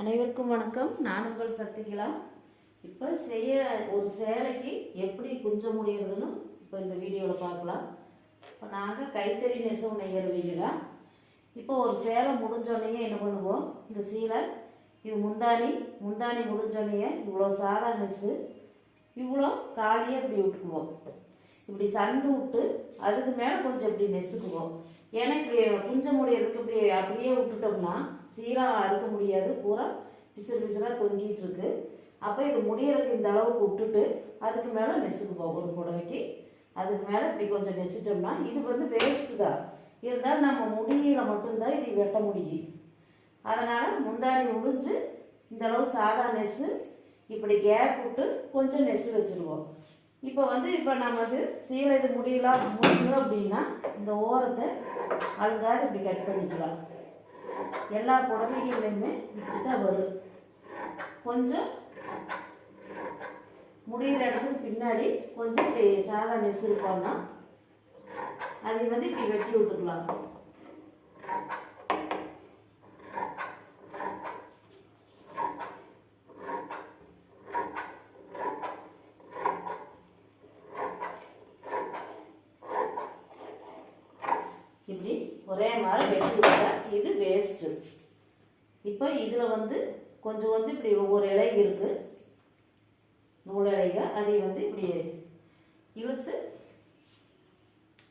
அனைவருக்கும் வணக்கம். நான் உங்கள் சக்திகலா. இப்போ செய்ய ஒரு சேலைக்கு எப்படி குஞ்சம் முடியறதுன்னு இப்போ இந்த வீடியோவில் பார்க்கலாம். இப்போ நாங்கள் கைத்தறி நெசவு நெய்யறவங்க தான் இப்போ ஒரு சேலை முடிஞ்சோடனே என்ன பண்ணுவோம்? இந்த சீலை இது முந்தானி முந்தானி முடிஞ்சோடனே இவ்வளோ சாதா நெஸ்ஸு இவ்வளோ காலியாக இப்படி விட்டுக்குவோம் இப்படி சந்து விட்டு அதுக்கு மேலே கொஞ்சம் இப்படி நெசுக்குவோம். ஏன்னா இப்படி குஞ்ச முடியறதுக்கு இப்படி அப்படியே விட்டுட்டோம்னா சீலாக அறுக்க முடியாது. பூரா பிசுறு பிசுறாக தொங்கிட்டு இருக்கு. அப்போ இது முடியறதுக்கு இந்த அளவுக்கு விட்டுட்டு அதுக்கு மேலே நெசுக்கு போகும் ஒரு புடவைக்கு. அதுக்கு மேலே இப்படி கொஞ்சம் நெசிட்டோம்னா இது வந்து வேஸ்ட்டு தான். இருந்தாலும் நம்ம முடியில் மட்டும்தான் இது வெட்ட முடியும். அதனால் முந்தாணி முடிஞ்சு இந்த அளவு சாதா நெஸ்ஸு இப்படி கேப் விட்டு கொஞ்சம் நெசு வச்சுருவோம். இப்போ வந்து இப்போ நம்ம வந்து சீலை இது முடியலாம் முடியல அப்படின்னா இந்த ஓரத்தை அழுகாது இப்படி கட் பண்ணிக்கலாம். எல்லா புடவைகள்லையுமே இப்படி தான் வரும். கொஞ்சம் முடிகிற இடத்துக்கு பின்னாடி கொஞ்சம் இப்படி சாதா நெசு இருக்கோம்னா அதை வந்து இப்படி வெட்டி விட்டுக்கலாம் இப்படி ஒரே மாதிரி வெட்டி விட்டா இது வேஸ்ட்டு இப்போ இதில் வந்து கொஞ்சம் கொஞ்சம் இப்படி ஒவ்வொரு இலை இருக்குது நூல் இலைக அதை வந்து இப்படி இழுத்து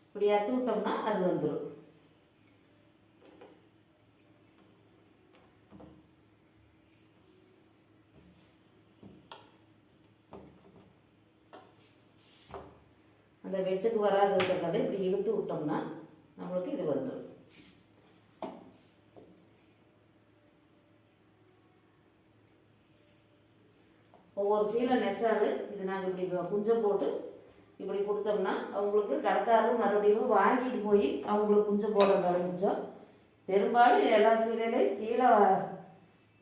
இப்படி அத்து விட்டோம்னா அது வந்துடும் அந்த வெட்டுக்கு வராது இருக்கிறதால இப்படி இழுத்து விட்டோம்னா நம்மளுக்கு இது வந்துடும் ஒவ்வொரு சீலை நெசாடு இது நாங்கள் இப்படி குஞ்சம் போட்டு இப்படி கொடுத்தோம்னா அவங்களுக்கு கடைக்காரரும் மறுபடியும் வாங்கிட்டு போய் அவங்களுக்கு குஞ்சம் போட ஆரம்பித்தோம் பெரும்பாலும் எல்லா சீலையிலையும் சீலை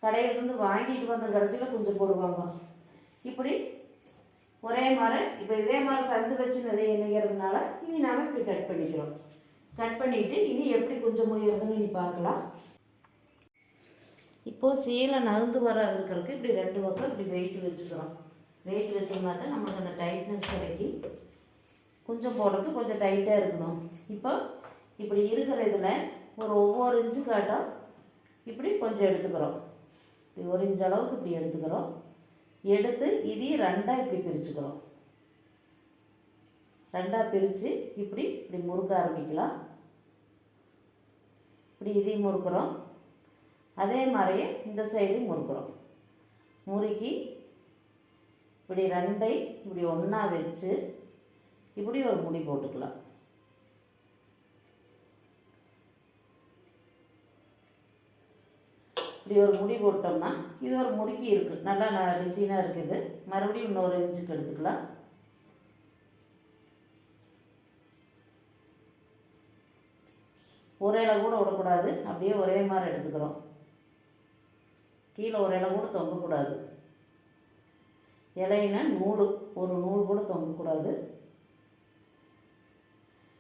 கடையிலேருந்து வாங்கிட்டு வந்த கடைசியில் குஞ்சம் போடுவாங்க. இப்படி ஒரே மாதிரி இப்போ இதே மாதிரி சந்து வச்சு நிறைய இணைகிறதுனால இனி நாம் இப்படி கட் பண்ணிக்கிறோம். கட் பண்ணிவிட்டு இனி எப்படி குஞ்சம் முடிகிறதுன்னு இனி பார்க்கலாம். இப்போது சீலை நகர்ந்து வராது இருக்கிறதுக்கு இப்படி ரெண்டு பக்கம் இப்படி வெயிட் வச்சுக்கிறோம். வெயிட் வச்சோம்னா தான் நம்மளுக்கு அந்த டைட்னஸ் கிடைக்கி கொஞ்சம் போடுறதுக்கு கொஞ்சம் டைட்டாக இருக்கணும். இப்போ இப்படி இருக்கிற இதில் ஒரு ஒவ்வொரு இன்ச்சு காட்டம் இப்படி கொஞ்சம் எடுத்துக்கிறோம். இப்படி ஒரு இன்ச் அளவுக்கு இப்படி எடுத்துக்கிறோம். எடுத்து இதையும் ரெண்டாக இப்படி பிரிச்சுக்கிறோம். ரெண்டாக பிரித்து இப்படி இப்படி முறுக்க ஆரம்பிக்கலாம். இப்படி இதையும் முறுக்கிறோம். அதே மாதிரியே இந்த சைடு முறுக்கிறோம். முறுக்கி இப்படி ரெண்டை இப்படி ஒன்றா வச்சு இப்படி ஒரு முடி போட்டுக்கலாம். இப்படி ஒரு முடி போட்டோம்னா இது ஒரு முறுக்கி இருக்குது நல்லா டிசைனாக இருக்குது. மறுபடியும் இன்னொரு இன்ச்சுக்கு எடுத்துக்கலாம். ஒரே கூட விடக்கூடாது. அப்படியே ஒரே மாதிரி எடுத்துக்கிறோம். கீழே ஒரு இலை கூட தொங்கக்கூடாது. இலையினா நூல் ஒரு நூல் கூட தொங்கக்கூடாது.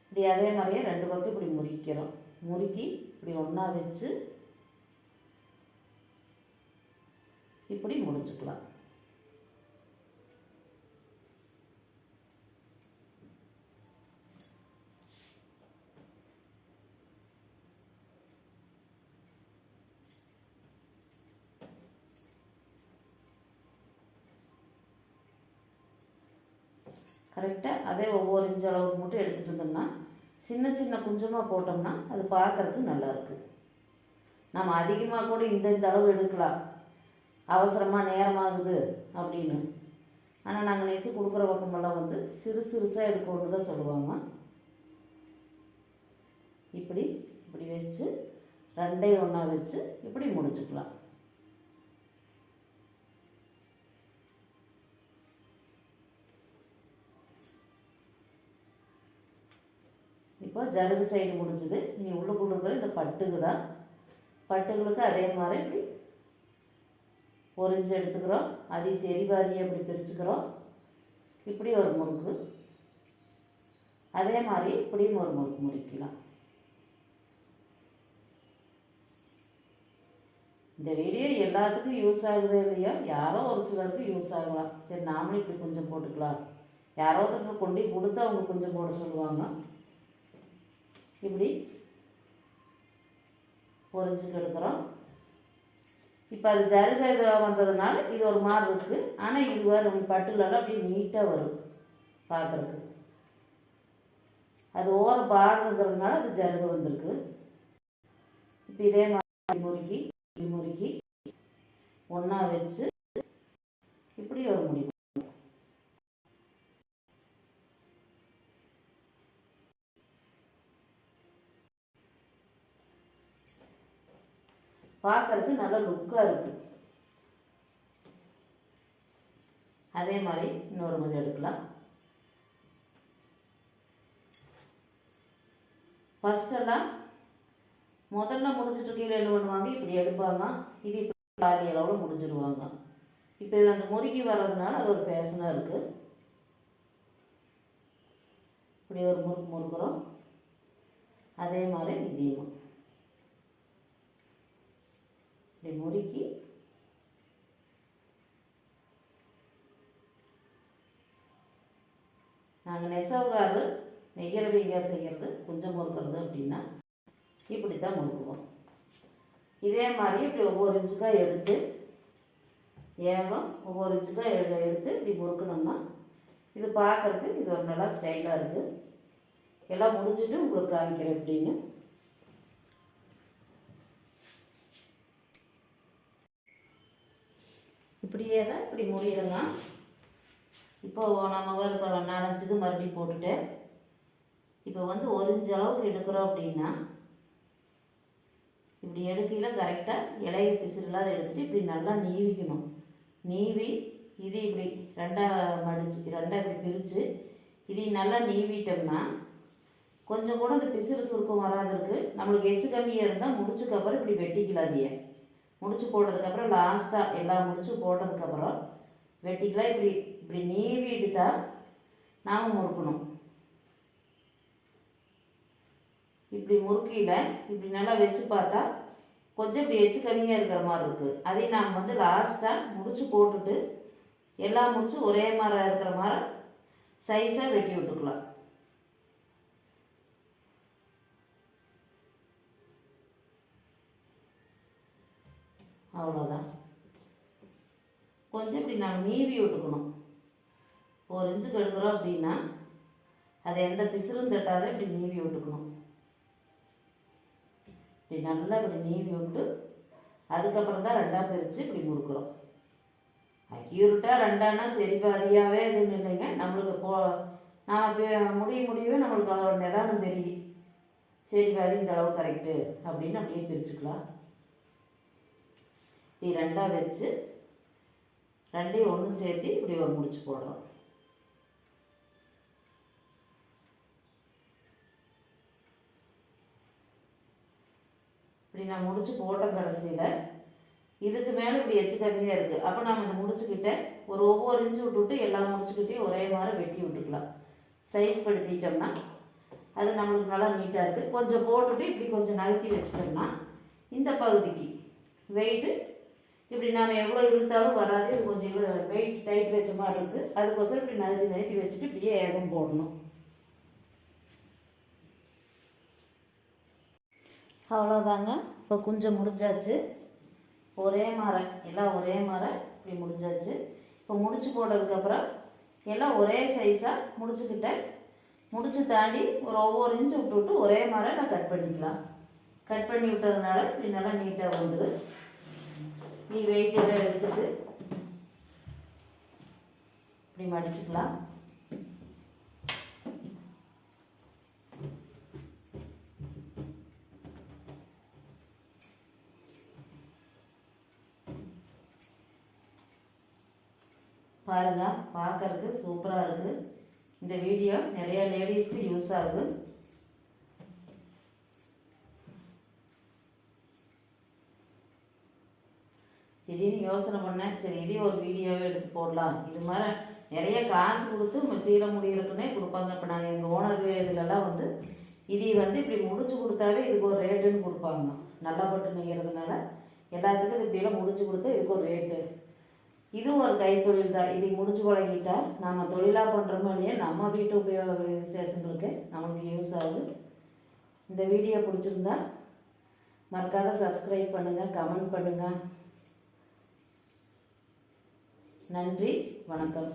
இப்படி அதே மாதிரியே ரெண்டு பக்கம் இப்படி முறிக்கிறோம். முறுக்கி இப்படி ஒன்றா வச்சு இப்படி முடிச்சுக்கலாம். கரெக்டாக அதே ஒவ்வொரு இன்ச்சு அளவுக்கு மட்டும் எடுத்துகிட்டு இருந்தோம்னா சின்ன சின்ன குஞ்சமாக போட்டோம்னா அது பார்க்கறதுக்கு நல்லாயிருக்கு நம்ம அதிகமாக கூட இந்த இந்த அளவு எடுக்கலாம். அவசரமாக நேரமாகுது அப்படின்னு. ஆனால் நாங்கள் நெசி கொடுக்குற பக்கமெல்லாம் வந்து சிறு சிறுசாக எடுக்கணும்னு தான் சொல்லுவாங்க. இப்படி இப்படி வச்சு ரெண்டையும் ஒன்றா வச்சு இப்படி முடிச்சுக்கலாம். இப்போ ஜருகு சைடு முடிஞ்சுது. இனி உள்ளுக்குள்ள இருக்கிற இந்த பட்டுக்கு தான் பட்டுகளுக்கு அதே மாதிரி இப்படி பொறிஞ்சு எடுத்துக்கிறோம். அதையும் சரி பாதியை இப்படி பிரிச்சுக்கிறோம். இப்படி ஒரு முறுக்கு. அதே மாதிரி இப்படியும் ஒரு முறுக்கு முறிக்கலாம். இந்த வீடியோ எல்லாத்துக்கும் யூஸ் ஆகுது இல்லையோ யாரோ ஒரு சிலருக்கு யூஸ் ஆகலாம். சரி நாமளும் இப்படி கொஞ்சம் போட்டுக்கலாம். யாரோ ஒருத்தர் கொண்டு கொடுத்து அவங்க கொஞ்சம் போட சொல்லுவாங்க. இப்படி பொரிஞ்சுக்கு எடுக்கிறோம் இப்போ அது ஜருக வந்ததுனால இது ஒரு மாதிரி இருக்குது ஆனால் இது வரும் பட்டுலலாம் அப்படியே நீட்டாக வரும் பார்க்குறக்கு அது ஓரம் பாடுங்கிறதுனால அது ஜருக வந்திருக்கு. இப்போ இதே மாதிரி முறுக்கி முறுக்கி ஒன்றா வச்சு இப்படி ஒரு முடியும் பார்க்கறதுக்கு நல்ல லுக்காக இருக்குது அதே மாதிரி இன்னொரு முறை எடுக்கலாம். ஃபஸ்ட்டெல்லாம் முதல்ல முடிச்சிட்டு கீழே என்ன பண்ணுவாங்க? இப்படி எடுப்பாங்க. இது இப்படி பாதி அளவில் முடிச்சிடுவாங்க இப்போ இது அந்த முறுக்கி வர்றதுனால அது ஒரு ஃபேஷனாக இருக்குது இப்படி ஒரு முறுக்கு முறுக்குறோம். அதே மாதிரி இதையும் இப்படி முறுக்கி நாங்கள் நெசவுகாரர் நெய்யறவங்க செய்கிறது கொஞ்சம் முறுக்கிறது அப்படின்னா இப்படி தான் முறுக்குவோம் இதே மாதிரி இப்படி ஒவ்வொரு இன்ச்சுக்காக எடுத்து ஏகம் ஒவ்வொரு இன்ச்சுக்காக எடு எடுத்து இப்படி முறுக்கணும்னா இது பார்க்கறதுக்கு இது ஒரு நல்லா ஸ்டைலாக இருக்குது எல்லாம் முடிச்சுட்டு உங்களுக்கு காமிக்கிறேன் எப்படின்னு இப்படியே தான் இப்படி முடியிடுங்க இப்போ நம்ம ஒரு இப்போ நனைஞ்சது மறுபடியும் போட்டுட்டு இப்போ வந்து ஒரு இன்ச் அளவுக்கு எடுக்கிறோம் அப்படின்னா இப்படி எடுக்கையில் கரெக்டாக இலைய பிசுறு இல்லாத எடுத்துகிட்டு இப்படி நல்லா நீவிக்கணும். நீவி இது இப்படி ரெண்டாக மடிச்சு ரெண்டாக இப்படி பிரித்து இதை நல்லா நீவிட்டோம்னா கொஞ்சம் கூட இந்த பிசுறு சுருக்கம் வராதருக்கு நம்மளுக்கு எச்சு கம்மியாக இருந்தால் முடிச்சுக்கப்புறம் இப்படி வெட்டிக்கலாம் அதையே. முடிச்சு போட்டதுக்கப்புறம் லாஸ்ட்டாக எல்லாம் முடிச்சு போட்டதுக்கப்புறம் வெட்டிக்கலாம். இப்படி இப்படி நீவிட்டு தான் நாம் முறுக்கணும். இப்படி முறுக்கியில் இப்படி நல்லா வச்சு பார்த்தா கொஞ்சம் இப்படி எச்சு கம்மியாக இருக்கிற மாதிரி இருக்குது அதையும் நாம் வந்து லாஸ்ட்டாக முடிச்சு போட்டுட்டு எல்லாம் முடிச்சு ஒரே மாதிரி இருக்கிற மாதிரி சைஸாக வெட்டி விட்டுக்கலாம். அவ்வளோதான் கொஞ்சம் இப்படி நாம் நீவி விட்டுக்கணும். ஒரு இன்ச்சுக்கு எடுக்கிறோம் அப்படின்னா அதை எந்த பிசிலும் தட்டாத இப்படி நீவி விட்டுக்கணும். இப்படி நல்லா இப்படி நீவி விட்டு அதுக்கப்புறம் தான் ரெண்டாக பிரித்து இப்படி முறுக்கிறோம். அக்யூரட்டாக ரெண்டானா சரி பாதியாகவே இதுன்னு இல்லைங்க. நம்மளுக்கு போ நாம் முடிய முடியவே நம்மளுக்கு அதோட நிதானம் தெரியும். சரி பாதி இந்த அளவு கரெக்டு அப்படின்னு அப்படியே பிரிச்சுக்கலாம். இப்படி ரெண்டாக வச்சு ரெண்டையும் ஒன்று சேர்த்து இப்படி ஒரு முடிச்சு போடுறோம். இப்படி நான் முடிச்சு போட்டோம் கடைசியில். இதுக்கு மேலே இப்படி எச்சு கம்மியாக இருக்குது அப்போ நம்ம இந்த முடிச்சுக்கிட்ட ஒரு ஒவ்வொரு இன்ச்சு விட்டுவிட்டு எல்லா முடிச்சுக்கிட்டையும் ஒரே மாதிரி வெட்டி விட்டுக்கலாம். சைஸ் படுத்திட்டோம்னா அது நம்மளுக்கு நல்லா நீட்டாக இருக்குது கொஞ்சம் போட்டுட்டு இப்படி கொஞ்சம் நகர்த்தி வச்சிட்டோம்னா இந்த பகுதிக்கு வெயிட்டு இப்படி நாம் எவ்வளோ இழுத்தாலும் வராது. இது கொஞ்சம் இழு வெயிட் டைட் வச்ச மாதிரி இருக்குது அதுக்கோசரம் இப்படி நகர்த்தி நகர்த்தி வச்சுட்டு இப்படியே ஏகம் போடணும். அவ்வளோதாங்க இப்போ கொஞ்சம் முடிஞ்சாச்சு. ஒரே மரம் எல்லாம் ஒரே மாற. இப்படி முடிஞ்சாச்சு. இப்போ முடிச்சு போட்டதுக்கப்புறம் எல்லாம் ஒரே சைஸாக முடிச்சுக்கிட்டேன் முடிச்சு தாண்டி ஒரு ஒவ்வொரு இன்ச்சு விட்டு விட்டு ஒரே மாதிரி நான் கட் பண்ணிக்கலாம். கட் பண்ணி விட்டதுனால இப்படி நல்லா நீட்டாக வந்துடு நீ வெயிட் எல்லாம் எடுத்துட்டு இப்படி மடிச்சுக்கலாம். பாருங்க பார்க்கறதுக்கு சூப்பராக இருக்குது இந்த வீடியோ நிறைய லேடிஸ்க்கு யூஸ் ஆகுது திடீர்னு யோசனை பண்ணேன் சரி இதே ஒரு வீடியோவே எடுத்து போடலாம். இது மாதிரி நிறைய காசு கொடுத்து சீல முடியிருக்குன்னே கொடுப்பாங்க. இப்போ நாங்கள் எங்கள் ஓனர் இதுலலாம் வந்து இதை வந்து இப்படி முடிச்சு கொடுத்தாவே இதுக்கு ஒரு ரேட்டுன்னு கொடுப்பாங்க. நல்லா பட்டு நெய்கிறதுனால எல்லாத்துக்கும் இது இப்படியெல்லாம் முடிச்சு கொடுத்தா இதுக்கு ஒரு ரேட்டு இதுவும் ஒரு கைத்தொழில் தான். இதை முடிச்சு பழகிட்டால் நம்ம தொழிலாக பண்ணுறோமோ இல்லையே நம்ம வீட்டு உபயோக விசேஷங்களுக்கு நம்மளுக்கு யூஸ் ஆகுது. இந்த வீடியோ பிடிச்சிருந்தா மறக்காத சப்ஸ்கிரைப் பண்ணுங்கள் கமெண்ட் பண்ணுங்கள் நன்றி வணக்கம்.